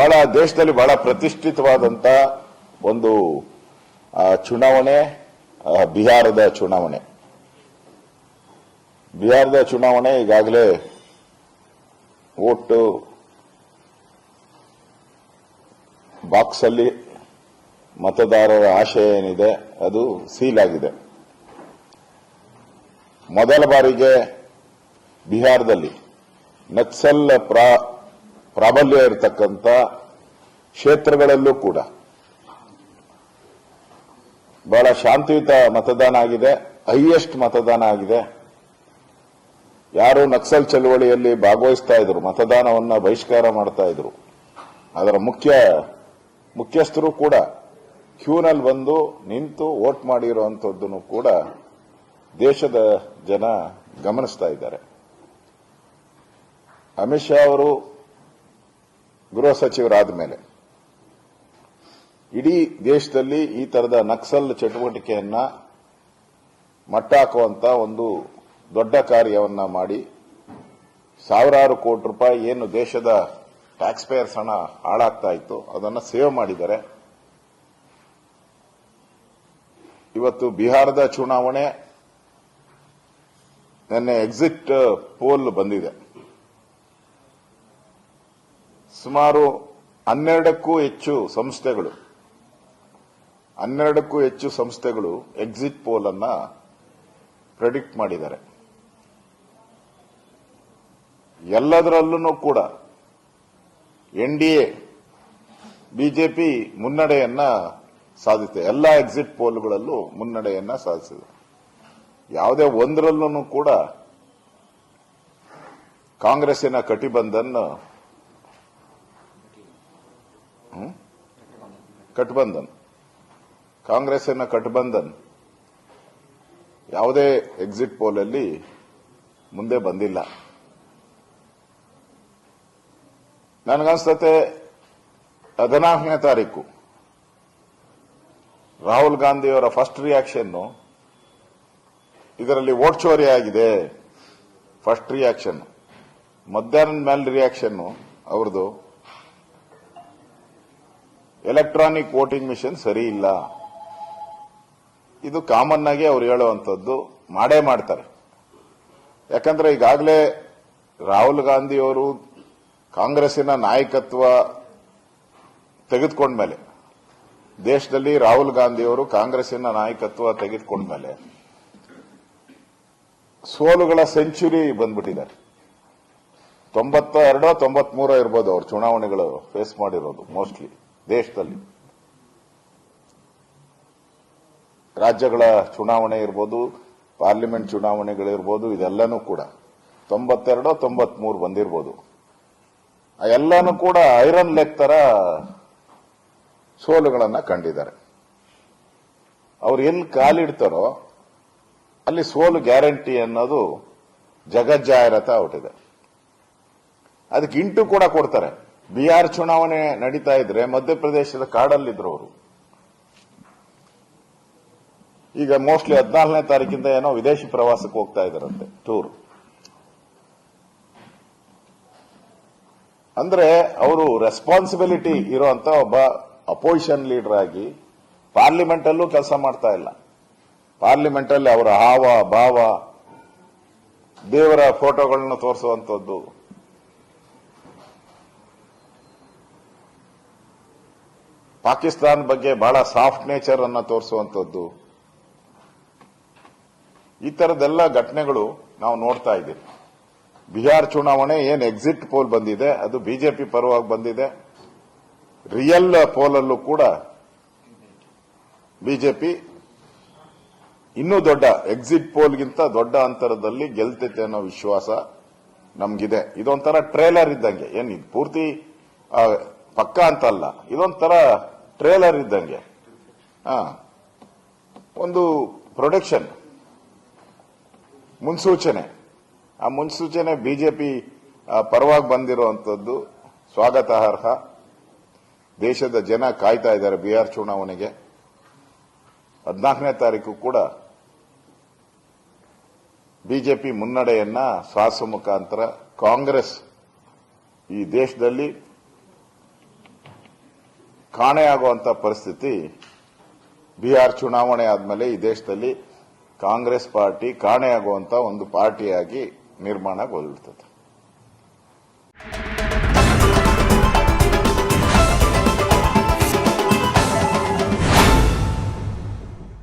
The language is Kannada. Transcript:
ಬಹಳ ದೇಶದಲ್ಲಿ ಬಹಳ ಪ್ರತಿಷ್ಠಿತವಾದಂತ ಒಂದು ಚುನಾವಣೆ ಬಿಹಾರದ ಚುನಾವಣೆ. ಬಿಹಾರದ ಚುನಾವಣೆ ಈಗಾಗಲೇ ಓಟು ಬಾಕ್ಸ್ ಅಲ್ಲಿ ಮತದಾರರ ಆಶಯ ಏನಿದೆ, ಅದು ಸೀಲ್ ಆಗಿದೆ. ಮೊದಲ ಬಾರಿಗೆ ಬಿಹಾರದಲ್ಲಿ ನಕ್ಸಲ್ ಪ್ರಾ- ಪ್ರಾಬಲ್ಯ ಇರತಕ್ಕಂಥ ಕ್ಷೇತ್ರಗಳಲ್ಲೂ ಕೂಡ. ಬಹಳ ಶಾಂತಿಯುತ ಮತದಾನ ಆಗಿದೆ, ಹೈಯೆಸ್ಟ್ ಮತದಾನ ಆಗಿದೆ. ಯಾರು ನಕ್ಸಲ್ ಚಳವಳಿಯಲ್ಲಿ ಭಾಗವಹಿಸ್ತಾ ಇದ್ರು, ಮತದಾನವನ್ನ ಬಹಿಷ್ಕಾರ ಮಾಡ್ತಾ ಇದ್ರು. ಅದರ ಮುಖ್ಯ, ಮುಖ್ಯಸ್ಥರು ಕೂಡ ಕ್ಯೂನಲ್ಲಿ ಬಂದು ನಿಂತು ವೋಟ್ ಮಾಡಿರುವಂಥದ್ದನ್ನು ಕೂಡ ದೇಶದ ಜನ ಗಮನಿಸ್ತಾ ಇದ್ದಾರೆ. ಅಮಿತ್ ಶಾ ಅವರು ಗೃಹ ಸಚಿವರಾದ ಮೇಲೆ ಇಡೀ ದೇಶದಲ್ಲಿ ಈ ತರದ ನಕ್ಸಲ್ ಚಟುವಟಿಕೆಯನ್ನ ಮಟ್ಟ ಹಾಕುವಂತ ಒಂದು ದೊಡ್ಡ ಕಾರ್ಯವನ್ನ ಮಾಡಿ ಸಾವಿರಾರು ಕೋಟಿ ರೂಪಾಯಿ ಏನು ದೇಶದ ಟ್ಯಾಕ್ಸ್ ಪೇಯರ್ಸ್ ಹಣ ಹಾಳಾಗ್ತಾ ಇತ್ತು, ಅದನ್ನು ಸೇವ್ ಮಾಡಿದ್ದಾರೆ. ಇವತ್ತು ಬಿಹಾರದ ಚುನಾವಣೆ, ನಿನ್ನೆ ಎಕ್ಸಿಟ್ ಪೋಲ್ ಬಂದಿದೆ. ಸುಮಾರು ಹನ್ನೆರಡಕ್ಕೂ ಹೆಚ್ಚು ಸಂಸ್ಥೆಗಳು, ಹನ್ನೆರಡಕ್ಕೂ ಹೆಚ್ಚು ಸಂಸ್ಥೆಗಳು ಎಕ್ಸಿಟ್ ಪೋಲ್ ಅನ್ನ ಪ್ರೆಡಿಕ್ಟ್ ಮಾಡಿದ್ದಾರೆ ಎಲ್ಲದರಲ್ಲೂ ಕೂಡ ಎನ್ ಡಿ ಎ ಬಿಜೆಪಿ ಮುನ್ನಡೆಯನ್ನ ಸಾಧಿಸಿದೆ ಎಲ್ಲ ಎಕ್ಸಿಟ್ ಪೋಲ್ಗಳಲ್ಲೂ ಮುನ್ನಡೆಯನ್ನ ಸಾಧಿಸಿದೆ ಯಾವುದೇ ಒಂದರಲ್ಲೂ ಕೂಡ ಕಾಂಗ್ರೆಸ್ಸಿನ ಕಟಿಬಂಧನ್? ಕಟ್ಬಂಧನ್ ಕಾಂಗ್ರೆಸ್ಸಿನ ಕಟ್ಬಂಧನ್ ಯಾವುದೇ ಎಕ್ಸಿಟ್ ಪೋಲಲ್ಲಿ ಮುಂದೆ ಬಂದಿಲ್ಲ. ನನಗನ್ಸ್ತತೆ ಹದಿನಾಲ್ಕನೇ ತಾರೀಕು. ರಾಹುಲ್ ಗಾಂಧಿಯವರ ಫಸ್ಟ್ ರಿಯಾಕ್ಷನ್ ಇದರಲ್ಲಿ ವೋಟ್ ಚೋರಿ ಆಗಿದೆ. ಫಸ್ಟ್ ರಿಯಾಕ್ಷನ್ ಮಧ್ಯಾಹ್ನದ ಮೇಲೆ ರಿಯಾಕ್ಷನ್ ಅವ್ರದ್ದು ಎಲೆಕ್ಟ್ರಾನಿಕ್ ವೋಟಿಂಗ್ ಮಿಷನ್ ಸರಿ ಇಲ್ಲ. ಇದು ಕಾಮನ್ ಆಗಿ ಅವ್ರು ಹೇಳುವಂಥದ್ದು ಮಾಡೇ ಮಾಡ್ತಾರೆ. ಯಾಕಂದ್ರೆ ಈಗಾಗಲೇ ರಾಹುಲ್ ಗಾಂಧಿಯವರು ಕಾಂಗ್ರೆಸ್ಸಿನ ನಾಯಕತ್ವ ತೆಗೆದುಕೊಂಡ್ಮೇಲೆ, ದೇಶದಲ್ಲಿ ರಾಹುಲ್ ಗಾಂಧಿಯವರು ಕಾಂಗ್ರೆಸ್ಸಿನ ನಾಯಕತ್ವ ತೆಗೆದುಕೊಂಡ್ಮೇಲೆ ಸೋಲುಗಳ ಸೆಂಚುರಿ ಬಂದ್ಬಿಟ್ಟಿದ್ದಾರೆ. ತೊಂಬತ್ತ ಎರಡೋ ತೊಂಬತ್ಮೂರೋ ಇರ್ಬೋದು ಅವ್ರು ಚುನಾವಣೆಗಳು ಫೇಸ್ ಮಾಡಿರೋದು ಮೋಸ್ಟ್ಲಿ ದೇಶದಲ್ಲಿ. ರಾಜ್ಯಗಳ ಚುನಾವಣೆ ಇರ್ಬೋದು, ಪಾರ್ಲಿಮೆಂಟ್ ಚುನಾವಣೆಗಳಿರ್ಬೋದು, ಇದೆಲ್ಲನೂ ಕೂಡ. ತೊಂಬತ್ತೆರಡು ತೊಂಬತ್ಮೂರು ಬಂದಿರ್ಬೋದು. ಎಲ್ಲನೂ ಕೂಡ ಐರನ್ ಲೆಗ್ ತರ ಸೋಲುಗಳನ್ನ ಕಂಡಿದ್ದಾರೆ. ಅವ್ರು ಎಲ್ಲಿ ಕಾಲಿಡ್ತಾರೋ ಅಲ್ಲಿ ಸೋಲು ಗ್ಯಾರಂಟಿ ಅನ್ನೋದು ಜಗಜ್ಜಾಹಿರತ ಹೊಟ್ಟಿದೆ. ಅದಕ್ಕೆ ಇಂಟು ಕೂಡ ಕೊಡ್ತಾರೆ. ಬಿಹಾರ್ ಚುನಾವಣೆ ನಡೀತಾ ಇದ್ರೆ ಮಧ್ಯಪ್ರದೇಶದ ಕಾಡಲ್ಲಿದ್ರು ಅವರು ಈಗ ಮೋಸ್ಟ್ಲಿ ಹದಿನಾಲ್ಕನೇ ತಾರೀಕಿಂದ ಏನೋ ವಿದೇಶಿ ಪ್ರವಾಸಕ್ಕೆ ಹೋಗ್ತಾ ಇದಾರಂತೆ, ಟೂರ್. ಅಂದ್ರೆ ಅವರು ರೆಸ್ಪಾನ್ಸಿಬಿಲಿಟಿ ಇರುವಂತ ಒಬ್ಬ ಅಪೋಸಿಷನ್ ಲೀಡರ್ ಆಗಿ ಪಾರ್ಲಿಮೆಂಟ್ ಅಲ್ಲೂ ಕೆಲಸ ಮಾಡ್ತಾ ಇಲ್ಲ. ಪಾರ್ಲಿಮೆಂಟ್ ಅಲ್ಲಿ ಅವರ ಹಾವ, ಭಾವ, ದೇವರ ಫೋಟೋಗಳನ್ನು ತೋರಿಸುವಂತದ್ದು ಪಾಕಿಸ್ತಾನ ಬಗ್ಗೆ ಬಹಳ ಸಾಫ್ಟ್ ನೇಚರ್ ಅನ್ನ ತೋರಿಸುವಂತದ್ದು ಈ ತರದೆಲ್ಲ ಘಟನೆಗಳು ನಾವು ನೋಡ್ತಾ ಇದ್ದೀವಿ. ಬಿಹಾರ್ ಚುನಾವಣೆ ಏನ್ ಎಕ್ಸಿಟ್ ಪೋಲ್ ಬಂದಿದೆ, ಅದು ಬಿಜೆಪಿ ಪರವಾಗಿ ಬಂದಿದೆ. ರಿಯಲ್ ಪೋಲಲ್ಲೂ ಕೂಡ ಬಿಜೆಪಿ ಇನ್ನೂ ದೊಡ್ಡ ಎಕ್ಸಿಟ್ ಪೋಲ್ಗಿಂತ ದೊಡ್ಡ ಅಂತರದಲ್ಲಿ ಗೆಲ್ತೈತೆ ಅನ್ನೋ ವಿಶ್ವಾಸ ನಮ್ಗಿದೆ. ಇದೊಂಥರ ಟ್ರೇಲರ್ ಇದ್ದಂಗೆ. ಏನ್, ಇದು ಪೂರ್ತಿ ಪಕ್ಕ ಅಂತ ಅಲ್ಲ ಇದೊಂಥರ ಟ್ರೇಲರ್ ಇದ್ದಂಗೆ. ಒಂದು ಪ್ರೊಡಕ್ಷನ್. ಮುನ್ಸೂಚನೆ. ಆ ಮುನ್ಸೂಚನೆ ಬಿಜೆಪಿ ಪರವಾಗಿ ಬಂದಿರುವಂತದ್ದು ಸ್ವಾಗತಾರ್ಹ ದೇಶದ ಜನ ಕಾಯ್ತಾ ಇದ್ದಾರೆ ಬಿಹಾರ್ ಚುನಾವಣೆಗೆ. ಹದಿನಾಲ್ಕನೇ ತಾರೀಕು ಕೂಡ ಬಿಜೆಪಿ ಮುನ್ನಡೆಯನ್ನ ಸಾಹಸ ಮುಖಾಂತರ ಕಾಂಗ್ರೆಸ್ ಈ ದೇಶದಲ್ಲಿ ಕಾಣೆಯಾಗುವಂತ ಪರಿಸ್ಥಿತಿ ಬಿಹಾರ್ ಚುನಾವಣೆ ಆದ್ಮೇಲೆ ಈ ದೇಶದಲ್ಲಿ ಕಾಂಗ್ರೆಸ್ ಪಾರ್ಟಿ ಕಾಣೆಯಾಗುವಂತ ಒಂದು ಪಾರ್ಟಿಯಾಗಿ ನಿರ್ಮಾಣಗೊಳ್ಳುತ್ತದೆ.